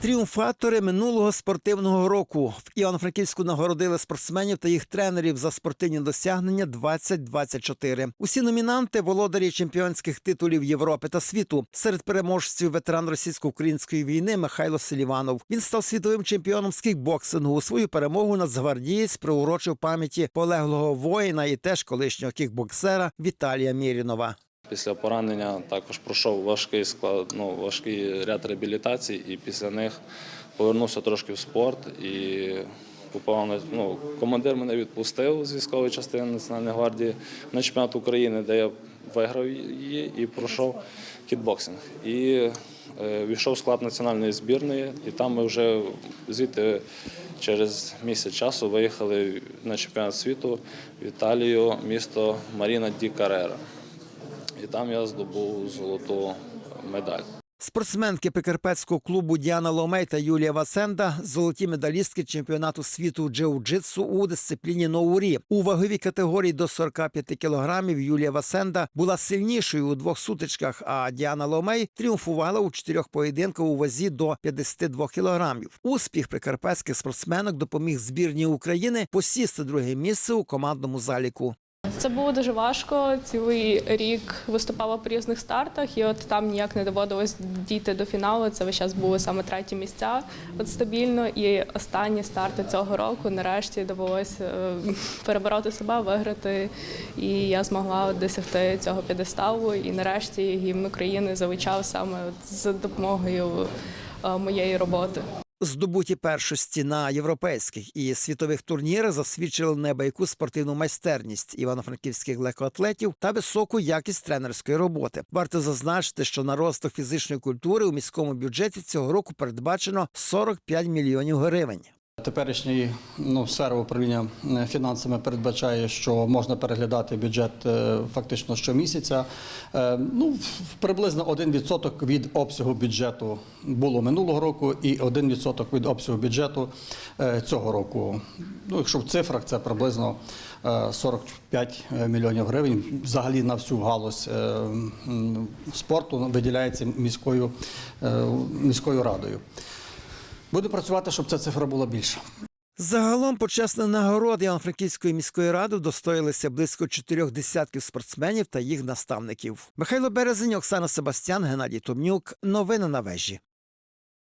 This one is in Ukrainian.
Тріумфатори минулого спортивного року в Івано-Франківську нагородили спортсменів та їх тренерів за спортивні досягнення 2024. Усі номінанти володарі чемпіонських титулів Європи та світу. Серед переможців ветеран російсько-української війни Михайло Селіванов. Він став світовим чемпіоном з кікбоксингу. Свою перемогу нацгвардієць приурочив пам'яті полеглого воїна і теж колишнього кікбоксера Віталія Мірінова. Після поранення також пройшов важкий склад, ну, важкий ряд реабілітацій, і після них повернувся трошки в спорт і попав ну, командир мене відпустив з військової частини Національної гвардії на чемпіонат України, де я виграв її і пройшов кітбоксинг. І е, війшов в склад національної збірної, і там ми вже звідти через місяць часу виїхали на чемпіонат світу в Італію, місто Маріна Ді Карера. І там я здобув золоту медаль. Спортсменки Прикарпатського клубу Діана Ломей та Юлія Васенда золоті медалістки чемпіонату світу джиу-джитсу у дисципліні ноурі. У ваговій категорії до 45 кілограмів Юлія Васенда була сильнішою у двох сутичках, а Діана Ломей тріумфувала у чотирьох поєдинках у вазі до 52 кілограмів. Успіх прикарпатських спортсменок допоміг збірній України посісти друге місце у командному заліку. Це було дуже важко. Цілий рік виступала по різних стартах, і от там ніяк не доводилось дійти до фіналу. Це весь час були саме треті місця от стабільно. І останні старти цього року нарешті довелося е, перебороти себе, виграти. І я змогла досягти цього п'єдесталу. І нарешті гімн України залучав саме з допомогою е, моєї роботи. Здобуті першості на європейських і світових турнірах засвідчили небайку спортивну майстерність івано-франківських легкоатлетів та високу якість тренерської роботи. Варто зазначити, що на розвиток фізичної культури у міському бюджеті цього року передбачено 45 мільйонів гривень. Теперішній ну, сфера управління е, фінансами передбачає, що можна переглядати бюджет е, фактично щомісяця. Е, Ну, приблизно 1% від обсягу бюджету було минулого року і 1% від обсягу бюджету цього року. Ну, якщо в цифрах, це приблизно е, 45 мільйонів гривень. Взагалі на всю галузь спорту виділяється міською, міською радою. Будемо працювати, щоб ця цифра була більша. Загалом почесних нагороди Івано-Франківської міської ради достоїлися близько чотирьох десятків спортсменів та їх наставників. Михайло Березень, Оксана Себастьян, Геннадій Томнюк. Новини на вежі.